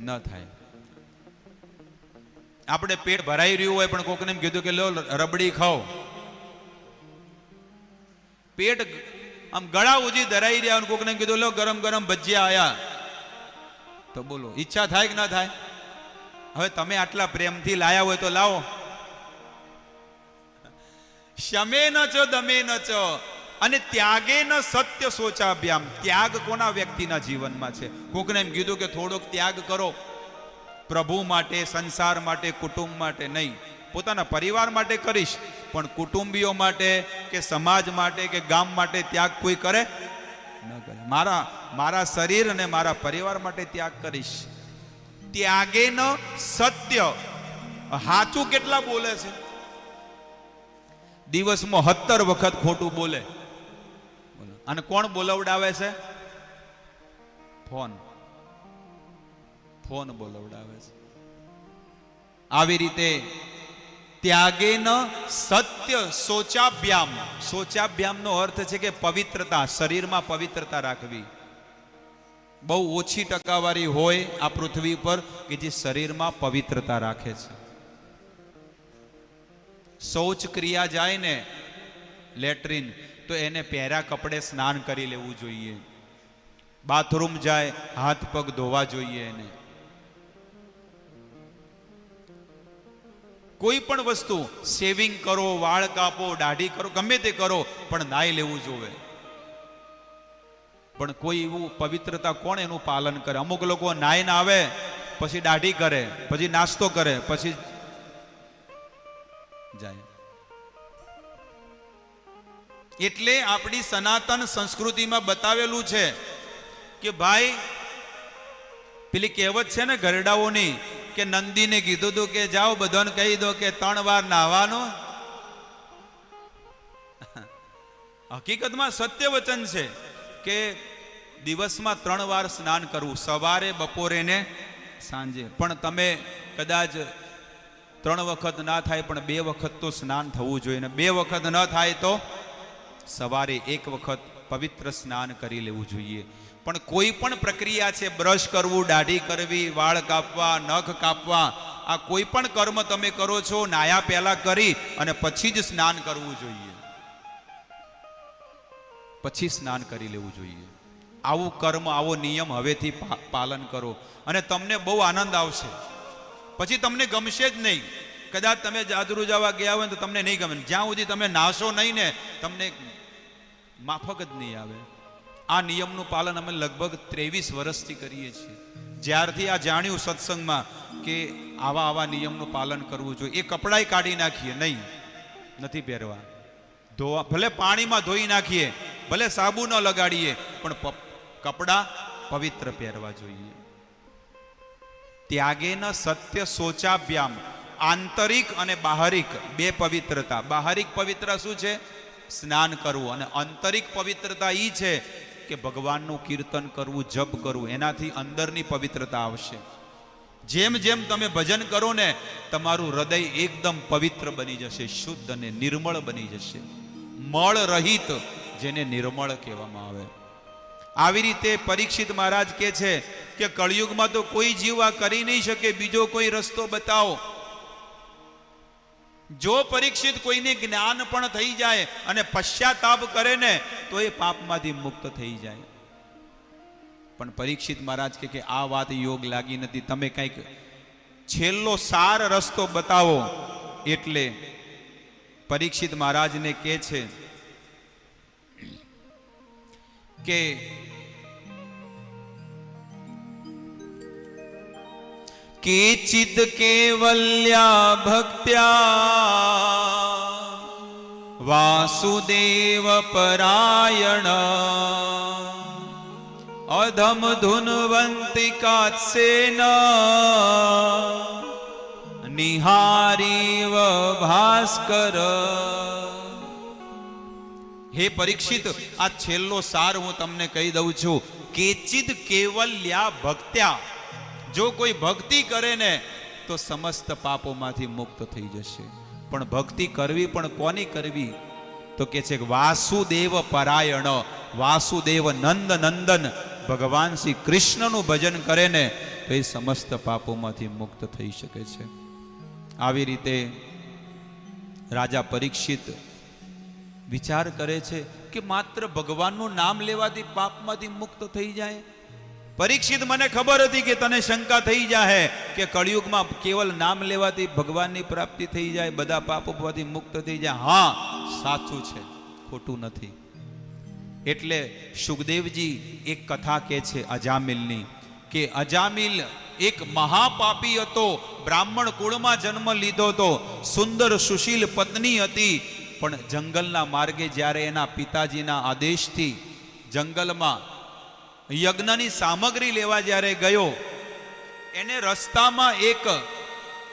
ન થાય. આપણે પેટ ભરાઈ રહ્યું હોય પણ કોકને એમ કીધું કે લો, રબડી ખાઓ. પેટ આમ ગળા ઉજી ધરાઈ રહ્યા અને કોકને કીધું, લો, ગરમ ગરમ ભજીયા આયા. તો બોલો, ઈચ્છા થાય કે ના થાય? હવે તમે આટલા પ્રેમથી લાયા હોય તો લાવો. શમે ન છો, દમે ન છો. અને ત્યાગે ન સત્ય સોચાભ્યામ ત્યાગ કોના વ્યક્તિના જીવનમાં છે? કોકને એમ કીધું કે થોડોક ત્યાગ કરો. પ્રભુ માટે, સંસાર માટે, કુટુંબ માટે નહીં. પોતાના પરિવાર માટે કરીશ, પણ કુટુંબીઓ માટે કે સમાજ માટે કે ગામ માટે ત્યાગ કોઈ કરે? ન કરે. મારા મારા શરીર અને મારા પરિવાર માટે ત્યાગ કરીશ. ત્યાગે ન સત્ય. હાચું કેટલા બોલે છે? દિવસમાં સત્તર વખત ખોટું બોલો. અને કોણ બોલવડાવે છે? ફોન. ફોન બોલવડાવે છે. આવી રીતે ત્યાગેન સત્ય સોચાભ્યામ શોચાભ્યામનો અર્થ છે કે પવિત્રતા, શરીરમાં પવિત્રતા રાખવી. બહુ ઓછી ટકાવારી હોય આ પૃથ્વી પર કે જે શરીરમાં પવિત્રતા રાખે છે. શૌચ ક્રિયા જાય ને લેટ્રિન તો એને પહેરા કપડે સ્નાન કરી લેવું જોઈએ. બાથરૂમ જાય, હાથ પગ ધોવા જોઈએ એને. કોઈ પણ વસ્તુ સેવિંગ કરો, વાળ કાપો, દાઢી કરો, ગમે તે કરો, પણ નાઈ લેવું જોવે. પણ કોઈ એવું પવિત્રતા કોણ એનું પાલન કરે? અમુક લોકો નાઈને આવે, પછી દાઢી કરે, પછી નાસ્તો કરે, પછી જાય. એટલે આપણી સનાતન સંસ્કૃતિમાં બતાવેલું છે કે ભાઈ, પેલી કહેવત છે ને ગરડાઓની કે નંદીને કીધું હતું કે જાઓ બધાને કહી દો કે ત્રણ વાર નાહવાનો. હકીકતમાં સત્ય વચન છે કે દિવસમાં ત્રણ વાર સ્નાન કરવું, સવારે, બપોરે ને સાંજે. પણ તમે કદાચ ત્રણ વખત ના થાય, પણ બે વખત તો સ્નાન થવું જોઈએ ને બે વખત ન થાય તો સવારે એક વખત પવિત્ર સ્નાન કરી લેવું જોઈએ. પણ કોઈ પણ પ્રક્રિયા છે, બ્રશ કરવું, દાઢી કરવી, વાળ કાપવા, નખ કાપવા, આ કોઈ પણ કર્મ તમે કરો છો, નાયા પહેલા કરી અને પછી જ સ્નાન કરવું જોઈએ. પછી સ્નાન કરી લેવું જોઈએ. આવું કર્મ, આવો નિયમ હવેથી પાલન કરો અને તમને બહુ આનંદ આવશે. પછી તમને ગમશે જ નહીં. કદાચ તમે જાદરુ જવા ગયા હોય તો તમને નહીં ગમે. જ્યાં સુધી તમે નાશો નહીં ને, તમને માફક જ નહીં આવે. આ નિયમનું પાલન અમે લગભગ ત્રેવીસ વર્ષથી કરીએ છીએ. જ્યારથી આ જાણ્યું સત્સંગમાં કે આવા આવા નિયમનું પાલન કરવું જોઈએ. એ કપડાય કાઢી નાખીએ, નહીં. નથી પહેરવા. ધોવા, ભલે પાણીમાં ધોઈ નાખીએ, ભલે સાબુ ન લગાડીએ, પણ કપડાં પવિત્ર પહેરવા જોઈએ. ત્યાગેન સત્ય સોચાભ્યામ આંતરિક અને બાહરિક, બે પવિત્રતા. બાહરિક પવિત્ર શું છે? સ્નાન કરવું. અને આંતરિક પવિત્રતા એ છે કે ભગવાનનું કીર્તન કરવું, જપ કરવું, એનાથી અંદરની પવિત્રતા આવશે. જેમ જેમ તમે ભજન કરો ને, તમારું હૃદય એકદમ પવિત્ર બની જશે, શુદ્ધ અને નિર્મળ બની જશે. મળ રહિત, જેને નિર્મળ કહેવામાં આવે. આવી રીતે પરીક્ષિત મહારાજ કે છે કે કળિયુગમાં તો કોઈ જીવ આ કરી નહીં શકે, બીજો કોઈ રસ્તો બતાવો. જો પરીક્ષિત કોઈને જ્ઞાન પણ થઈ જાય અને પશ્ચાતાપ કરે ને, તો એ પાપમાંથી મુક્ત થઈ જાય. પણ પરીક્ષિત મહારાજ કે આ વાત યોગ લાગી નથી. તમે કંઈક છેલ્લો સાર રસ્તો બતાવો. એટલે પરીક્ષિત મહારાજને કે છે કે કેચિદ કેવલ્યા ભક્ત્યા વાસુદેવ પરાયણ અધમ ધુનવંતી કાત્સેન નિહારીવ ભાસ્કર હે પરીક્ષિત આ છેલ્લો સાર હું તમને કહી દઉં છું કેચિદ કેવલ્યા ભક્ત્યા જો કોઈ ભક્તિ કરે ને, તો સમસ્ત પાપોમાંથી મુક્ત થઈ જશે. પણ ભક્તિ કરવી પણ કોની કરવી? તો કે છે વાસુદેવ પરાયણ, વાસુદેવ નંદ નંદન, ભગવાન શ્રી કૃષ્ણનું ભજન કરે ને, તો એ સમસ્ત પાપોમાંથી મુક્ત થઈ શકે છે. આવી રીતે રાજા પરીક્ષિત વિચાર કરે છે કે માત્ર ભગવાનનું નામ લેવાથી પાપમાંથી મુક્ત થઈ જાય? પરીક્ષિત મને ખબર હતી કે તને શંકા થઈ જાય કે કળિયુગમાં કેવલ નામ લેવાથી ભગવાનની પ્રાપ્તિ થઈ જાય, બધા પાપોમાંથી મુક્ત થઈ જાય. હા, સાચું છે. ખોટું નથી. એટલે સુખદેવજી એક કથા કહે છે અજામિલની કે અજામિલ એક મહાપાપી હતો, બ્રાહ્મણ કુળમાં જન્મ લીધો હતો, સુંદર સુશીલ પત્ની હતી, પણ જંગલના માર્ગે જ્યારે એના પિતાજીના આદેશથી જંગલમાં યજ્ઞની સામગ્રી લેવા જ્યારે ગયો, એને રસ્તામાં એક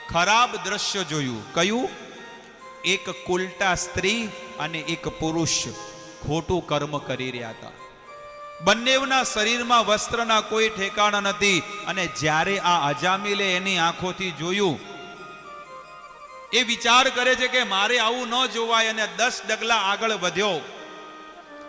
ખરાબ દ્રશ્ય જોયું. કયું? એક કુલટા સ્ત્રી અને એક પુરુષ ખોટું કર્મ કરી રહ્યા હતા. બંનેવના શરીરમાં વસ્ત્રના કોઈ ઠેકાણા નથી અને જ્યારે આ અજામિલે એની આંખોથી જોયું, એ વિચાર કરે છે કે મારે આવું ન જોવાય અને દસ ડગલા આગળ વધ્યો.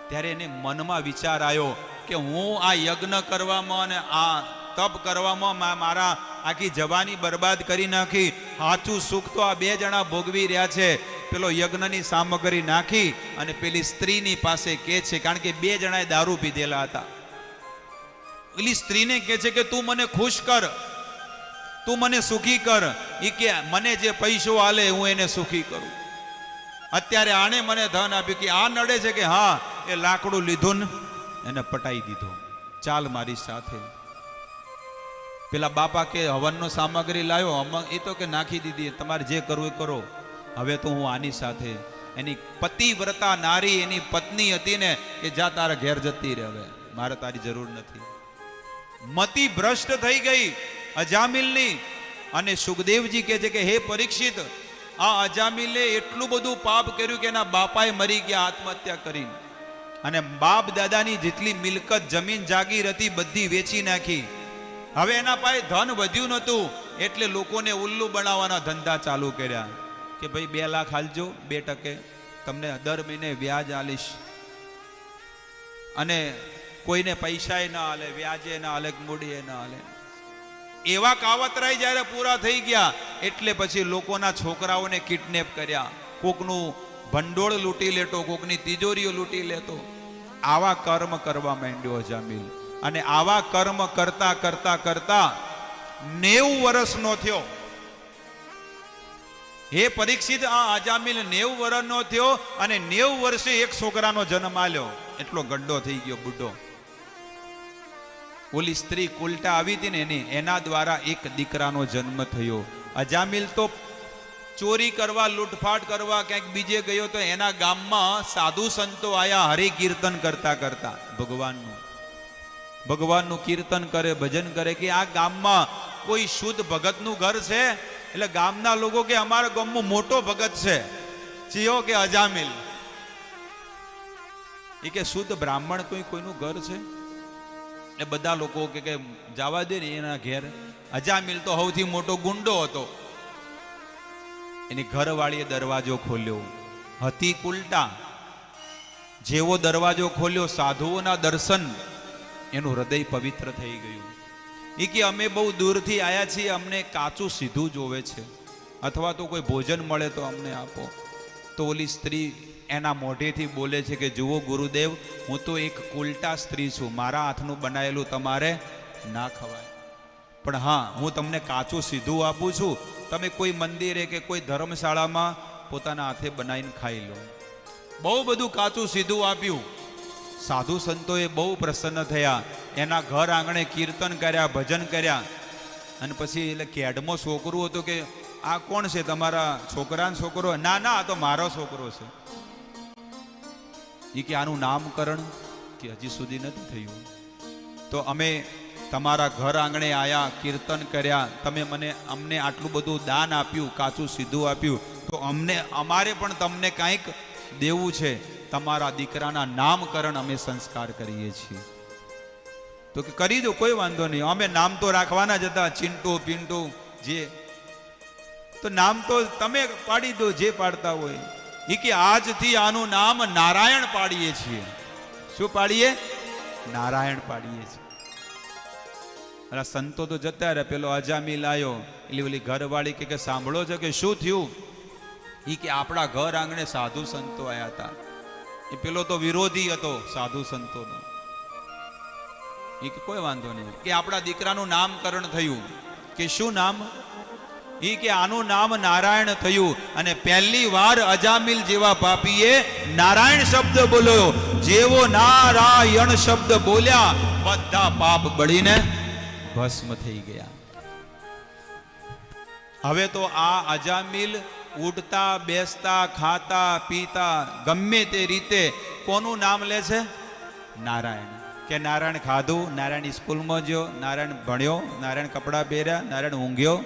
ત્યારે એને મનમાં વિચાર આવ્યો કે હું આ યજ્ઞ કરવામાં અને આ તપ કરવામાં મારા આખી જવાની બરબાદ કરી નાખી. સાચું સુખ તો આ બે જણા ભોગવી રહ્યા છે. પેલો યજ્ઞની સામગ્રી નાખી અને પેલી સ્ત્રીની પાસે કે છે, કારણ કે બે જણાએ દારૂ પીધેલા હતા. પેલી સ્ત્રીને કે છે કે તું મને ખુશ કર. તું મને સુખી કર. એ કે મને જે પૈસો આલે હું એને સુખી કરું. અત્યારે આણે મને ધન આપ્યું કે આ નડે છે કે હા, એ લાકડું લીધું ને. એને પટાઈ દીધો. ચાલ મારી સાથે. પેલા બાપા કે, હવનનો સામગ્રી લાવ્યો એ તો કે નાખી દીધી તમારે જે કરવું એ કરો. હવે તો હું આની સાથે. એની પતિવ્રતા નારી, એની પત્ની હતી ને, કે જા તારા ઘેર જતી રહે હવે. મારે તારી જરૂર નથી. મતિ ભ્રષ્ટ થઈ ગઈ અજામિલની. અને સુખદેવજી કહે છે કે, હે પરીક્ષિત, આ અજામિલે એટલું બધું પાપ કર્યું કે એના બાપાએ મરી ગયા, આત્મહત્યા કરીને. અને બાપ દાદાની જેટલી મિલકત, જમીન, જાગીર હતી, બધી વેચી નાખી. હવે એના પાસે ધન વધ્યું નહોતું, એટલે લોકોને ઉલ્લુ બનાવવાના ધંધા ચાલુ કર્યા. કે ભાઈ બે લાખ હાલજો બે ટકે. તમને દર મહિને વ્યાજ આલીશ. અને કોઈને પૈસાએ ના હાલે વ્યાજે ના હાલે મૂડીએ ના હાલે એવા કાવતરાય જ્યારે પૂરા થઈ ગયા, એટલે પછી લોકોના છોકરાઓને કિડનેપ કર્યા. કોકનું ભંડોળ લૂંટી લેતો, કોકની તિજોરીઓ લૂંટી લેતો. આવા કર્મ કરવા માંડ્યો જામીલ અને આવા કર્મ કરતા કરતા કરતા નેવું વર્ષનો થયો. હે પરીક્ષિત, આ અજામિલ નેવું વર્ષનો થયો અને નેવું વર્ષે એક છોકરાનો જન્મ આલ્યો. એટલો ગડ્ડો થઈ ગયો, બુઢો. ઓલી સ્ત્રી કુલટા આવી હતી ને એની, એના દ્વારા એક દીકરાનો જન્મ થયો. અજામિલ તો ચોરી કરવા, લૂંટફાટ કરવા, ક્યાંક બીજે ગયો તો એના ગામમાં સાધુ સંતો આયા હરિ કીર્તન કરતા કરતા. ભગવાનનું. ભગવાનનું કીર્તન કરે, ભજન કરે કે આ ગામમાં કોઈ શુદ્ધ ભગતનું ઘર છે? એટલે ગામના લોકો કે અમારા ગામમાં મોટો ભગત છે. ચિયો કે અજામિલ. એ કે શુદ્ધ બ્રાહ્મણ કોઈ કોઈનું ઘર છે? એ બધા લોકો કે જવા દે ને એના ઘેર. અજામિલ તો સૌથી મોટો ગુંડો હતો. એની ઘરવાળીએ દરવાજો ખોલ્યો. હતી કુલટા. જેવો દરવાજો ખોલ્યો, સાધુઓના દર્શન, એનું હૃદય પવિત્ર થઈ ગયું. એ કે, અમે બહુ દૂરથી આવ્યા છીએ, અમને કાચું સીધું જોવે છે. અથવા તો કોઈ ભોજન મળે તો અમને આપો. તો ઓલી સ્ત્રી એના મોઢેથી બોલે છે કે, જુઓ ગુરુદેવ, હું તો એક કુલટા સ્ત્રી છું. મારા હાથનું બનાવેલું તમારે ના ખવાય. પણ હા, હું તમને કાચું સીધું આપું છું. તમે કોઈ મંદિરે કે કોઈ ધર્મશાળામાં પોતાના હાથે બનાવીને ખાઈ લો. બહુ બધું કાચું સીધું આપ્યું. સાધુ સંતોએ બહુ પ્રસન્ન થયા. એના ઘર આંગણે કીર્તન કર્યા, ભજન કર્યા. અને પછી એટલે કેડમો છોકરું હતું કે, આ કોણ છે તમારા છોકરાનો છોકરો? ના ના, આ તો મારો છોકરો છે. એ કે, આનું નામકરણ કે હજી સુધી નથી થયું. તો અમે તમારા ઘર આંગણે આયા, કીર્તન કર્યા, તમે મને અમને આટલું બધું દાન આપ્યું, કાચું સીધું આપ્યું, તો અમને, અમારે પણ તમને કાંઈક દેવું છે. તમારા દીકરાના નામકરણ અમે સંસ્કાર કરીએ છીએ. તો કે કરી દો, કોઈ વાંધો નહીં. અમે નામ તો રાખવાના જ હતા, ચિંટુ, પિન્ટુ, જે. તો નામ તો તમે પાડી દો, જે પાડતા હોય. એ કે આજથી આનું નામ નારાયણ પાડીએ છીએ. શું પાડીએ? નારાયણ પાડીએ છીએ. ઓલા સંતો તો જતા રહ્યા. પેલો અજામિલ આવ્યો એટલે ઓલી ઘરવાળી કે સાંભળો છો કે શું થયું? એ કે આપણા ઘર આંગણે સાધુ સંતો આવ્યા હતા. એ પેલો તો વિરોધી હતો સાધુ સંતોનો. એ કે કોઈ વાંધો નહીં. કે આપણા દીકરાનું નામકરણ થયું. કે શું નામ? એ કે આનું નામ નારાયણ થયું. અને પહેલી વાર અજામિલ જેવા પાપીએ નારાયણ શબ્દ બોલ્યો. જેવો નારાયણ શબ્દ બોલ્યા, બધા પાપ બળીને ભસ્મ થઈ ગયા. હવે તો આ અજામિલ ઉડતા, બેસતા, ખાતા, પીતા, ગમે તે રીતે કોનું નામ લે છે? નારાયણ. કે નારાયણ ખાધું, નારાયણ સ્કૂલમાં ગયો નારાયણ ભણ્યો, નારાયણ કપડાં પહેર્યા, નારાયણ ઊંઘ્યો.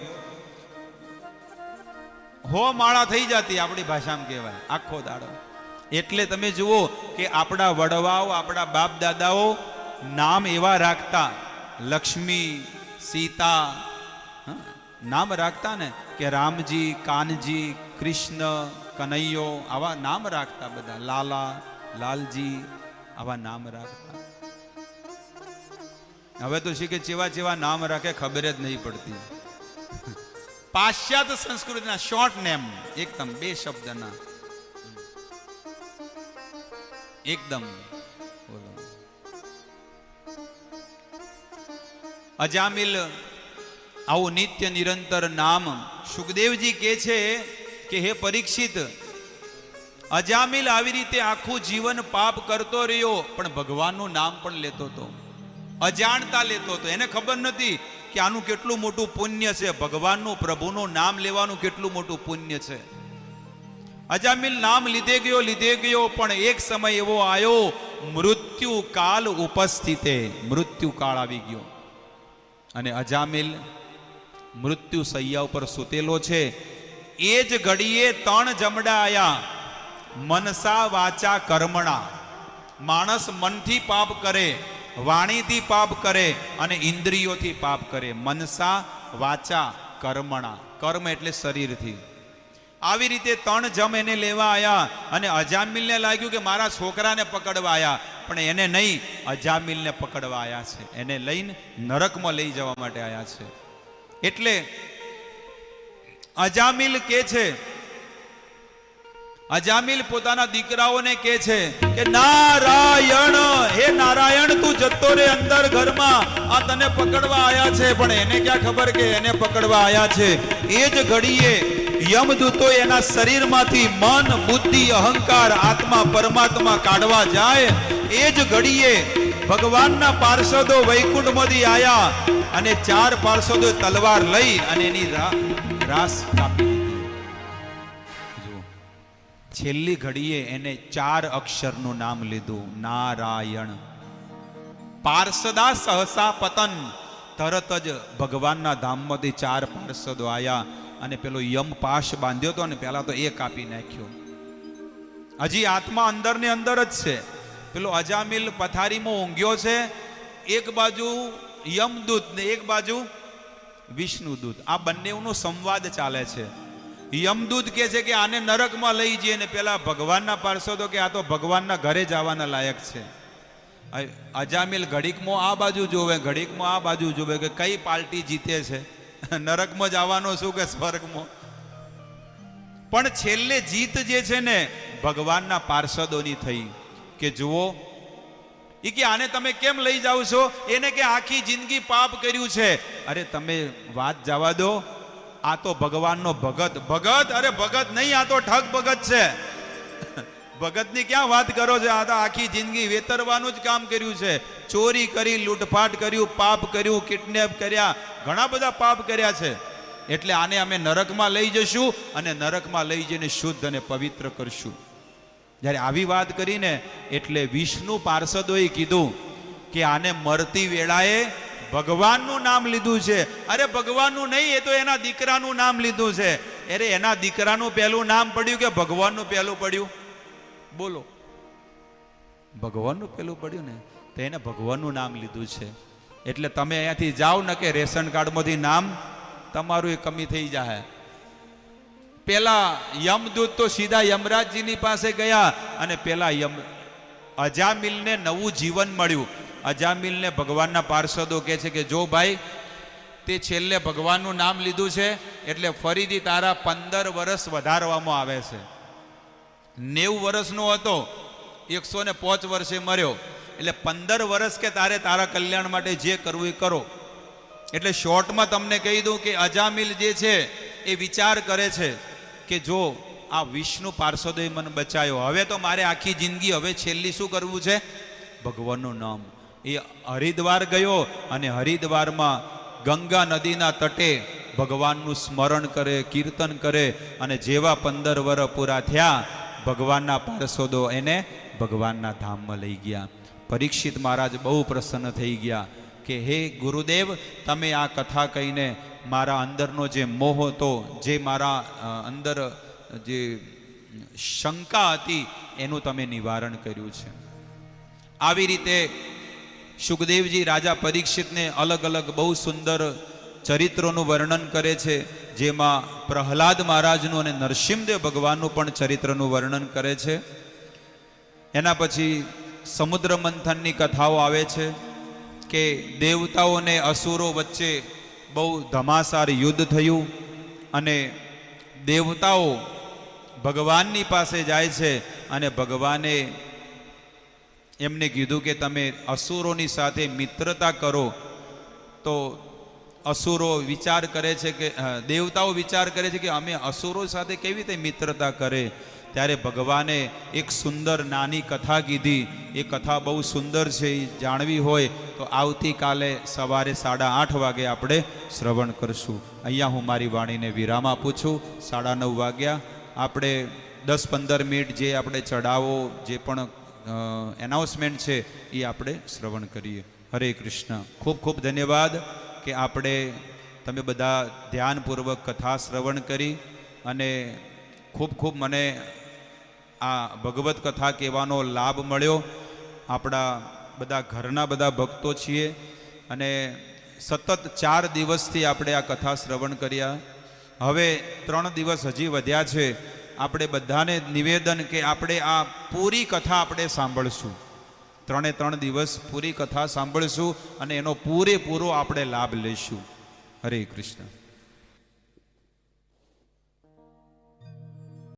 હો માળા થઈ જતી આપણી ભાષામાં કહેવાય, આખો દાડો. એટલે તમે જુઓ કે આપણા વડવાઓ, આપણા બાપ દાદાઓ નામ એવા રાખતા લક્ષ્મી સીતા હં, નામ રાખતા ને કે રામજી કાનજી કૃષ્ણ કનૈયો આવા નામ રાખતા બધા લાલા લાલજી આવા નામ રાખતા હવે તો શીખે ચેવા ચેવા નામ રાખે ખબર જ નહીં પડતી પાશ્ચાત્ય સંસ્કૃતિના શોર્ટ નેમ એકદમ બે શબ્દના એકદમ અજામિલ, આવું નિત્ય નિરંતર નામ સુખદેવજી કે છે કે, હે પરીક્ષિત, અજામિલ આવી રીતે આખું જીવન પાપ કરતો રહ્યો, પણ ભગવાનનું નામ પણ લેતો હતો. અજાણતા લેતો હતો. એને ખબર નથી કે આનું કેટલું મોટું પુણ્ય છે. ભગવાનનું, પ્રભુનું નામ લેવાનું કેટલું મોટું પુણ્ય છે. અજામિલ નામ લીધે ગયો લીધે ગયો, પણ એક સમય એવો આવ્યો મૃત્યુ કાલ ઉપસ્થિતે મૃત્યુ કાળ આવી ગયો. અને અજામિલ મૃત્યુ સૈયા ઉપર સૂતેલો છે. એ જ ઘડીએ ત્રણ જમડા આયા. મનસા વાચા કર્મણા. માણસ મનથી પાપ કરે, વાણીથી પાપ કરે અને ઇન્દ્રિયોથી પાપ કરે. મનસા વાચા કર્મણા. કર્મ એટલે શરીરથી. આવી રીતે ત્રણ જમ એને લેવા આવ્યા અને અજામિલને લાગ્યું કે મારા છોકરાને પકડવા આયા. પણ એને નહીં, અજામિલને પકડવા આવ્યા છે. એને લઈને નરકમાં લઈ જવા માટે આવ્યા છે. એટલે અજામિલ કે છે, અજામિલ પોતાના દીકરાઓને કે છે કે, નારાયણ, હે નારાયણ, તું જતો રે અંદર ઘરમાં. આ તને પકડવા આયા છે. પણ એને ક્યાં ખબર કે એને પકડવા આયા છે? એ જ ઘડીએ યમદૂતો એના શરીરમાંથી મન, બુદ્ધિ, અહંકાર, આત્મા, પરમાત્મા કાઢવા જાય એ જ ઘડીએ ભગવાનના પાર્ષદો વૈકુંઠમાંથી આયા અને ચાર પાર્ષદો તલવાર લઈ અને એની રાસ કાપી દીધી છેલ્લી ઘડીએ એને ચાર અક્ષરનું નામ લીધું. નારાયણ. પાર્ષદા સહસા પતન. તરત જ ભગવાનના ધામમાંથી ચાર પાર્ષદો આયા અને પેલો યમ પાશ બાંધ્યો હતો ને પેલા તો એ કાપી નાખ્યો. હજી આત્મા અંદર ને અંદર જ છે. પેલો અજામિલ પથારીમાં ઊંઘ્યો છે. એક બાજુ યમદૂત ને એક બાજુ વિષ્ણુદૂત આ બંનેનો સંવાદ ચાલે છે. યમદૂત કે છે કે આને નરકમાં લઈ જઈએ ને પેલા ભગવાનના પાર્ષદો કે આ તો ભગવાનના ઘરે જવાના લાયક છે. અજામિલ ઘડીકમાં આ બાજુ જોવે, ઘડીકમાં આ બાજુ જોવે કે કઈ પાર્ટી જીતે છે? નરકમાં જવાનો શું કે સ્વર્ગમાં? પણ છેલ્લે જીત જે છે ને ભગવાનના પાર્ષદોની થઈ. કે જુઓ એ કે આને તમે કેમ લઈ જાઓ છો? એને કે આખી જિંદગી પાપ કર્યું છે. અરે તમે વાત જવા દો. આ તો ભગવાનનો ભગત. ભગત? અરે ભગત નહીં, આ તો ઠગ ભગત છે. ભગતની ક્યાં વાત કરો છો? આ તો આખી જિંદગી વેતરવાનું જ કામ કર્યું છે. ચોરી કરી, લૂંટફાટ કર્યું, પાપ કર્યું, કિડનેપ કર્યા, ઘણા બધા પાપ કર્યા છે. એટલે આને અમે નરકમાં લઈ જશું અને નરકમાં લઈ જઈને શુદ્ધ અને પવિત્ર કરશું. જ્યારે આવી વાત કરીને એટલે વિષ્ણુ પાર્ષદોએ કીધું કે આને મરતી વેળાએ ભગવાનનું નામ લીધું છે. અરે ભગવાનનું નહીં, એ તો એના દીકરાનું નામ લીધું છે. અરે એના દીકરાનું પહેલું નામ પડ્યું કે ભગવાનનું પહેલું પડ્યું? બોલો. ભગવાનનું પહેલું પડ્યું ને, તો એને ભગવાનનું નામ લીધું છે. એટલે તમે અહીંયાથી જાઓ ને કે રેશન કાર્ડમાંથી નામ તમારું એ કમી થઈ જાય પેલા યમદૂત તો સીધા યમરાજજીની પાસે ગયા અને પેલા યમ અજામિલને નવું જીવન મળ્યું. અજામિલને ભગવાનના પાર્ષદો કહે છે કે, જો ભાઈ, તે છેલ્લે ભગવાનનું નામ લીધું છે, એટલે ફરીથી તારા પંદર વર્ષ વધારવામાં આવે છે. નેવું વર્ષનો હતો, એકસો ને પાંચ વર્ષે મર્યો. એટલે પંદર વર્ષ કે તારે તારા કલ્યાણ માટે જે કરવું એ કરો. એટલે શોર્ટમાં તમને કહી દઉં કે અજામિલ જે છે, એ વિચાર કરે છે. કે જો આ વિષ્ણુ પાર્ષદોએ મને બચાયો, હવે તો મારે આખી જિંદગી હવે છેલ્લી શું કરવું છે? ભગવાનનું નામ. એ હરિદ્વાર ગયો અને હરિદ્વારમાં ગંગા નદીના તટે ભગવાનનું સ્મરણ કરે, કીર્તન કરે અને જેવા પંદર વર્ષ પૂરા થયા, ભગવાનના પાર્ષદો એને ભગવાનના ધામમાં લઈ ગયા. પરીક્ષિત મહારાજ બહુ પ્રસન્ન થઈ ગયા કે, હે ગુરુદેવ, તમે આ કથા કહીને મારા અંદરનો જે મોહ હતો, જે મારા અંદર જે શંકા હતી, એનું તમે નિવારણ કર્યું છે. આવી રીતે સુખદેવજી રાજા પરીક્ષિતને અલગ અલગ બહુ સુંદર ચરિત્રોનું વર્ણન કરે છે, જેમાં પ્રહલાદ મહારાજનું અને નરસિંહદેવ ભગવાનનું પણ ચરિત્રનું વર્ણન કરે છે. એના પછી સમુદ્ર મંથનની કથાઓ આવે છે કે દેવતાઓ અને અસુરો વચ્ચે બહુ ધમાસાર યુદ્ધ થયું અને દેવતાઓ ભગવાનની પાસે જાય છે અને ભગવાને એમને કીધું કે તમે અસુરોની સાથે મિત્રતા કરો. તો અસુરો વિચાર કરે છે કે દેવતાઓ વિચાર કરે છે કે અમે અસુરો સાથે કેવી રીતે મિત્રતા કરે? ત્યારે ભગવાને એક સુંદર નાની કથા કીધી. એ કથા બહુ સુંદર છે, એ જાણવી હોય તો આવતીકાલે સવારે સાડા આઠ વાગે આપણે શ્રવણ કરશું. અહીંયા હું મારી વાણીને વિરામ આપું છું. સાડા નવ વાગ્યા. આપણે દસ પંદર મિનિટ જે આપણે ચડાવો જે પણ એનાઉન્સમેન્ટ છે, એ આપણે શ્રવણ કરીએ. હરે કૃષ્ણ. ખૂબ ખૂબ ધન્યવાદ કે આપણે, તમે બધા ધ્યાનપૂર્વક કથા શ્રવણ કરી અને ખૂબ ખૂબ મને આ ભગવત કથા કહેવાનો લાભ મળ્યો. આપણા બધા ઘરના બધા ભક્તો છીએ અને સતત ચાર દિવસથી આપણે આ કથા શ્રવણ કર્યા. હવે ત્રણ દિવસ હજી વધ્યા છે. આપણે બધાને નિવેદન કે આપણે આ પૂરી કથા આપણે સાંભળશું. ત્રણે ત્રણ દિવસ પૂરી કથા સાંભળશું અને એનો પૂરેપૂરો આપણે લાભ લઈશું. હરે કૃષ્ણ.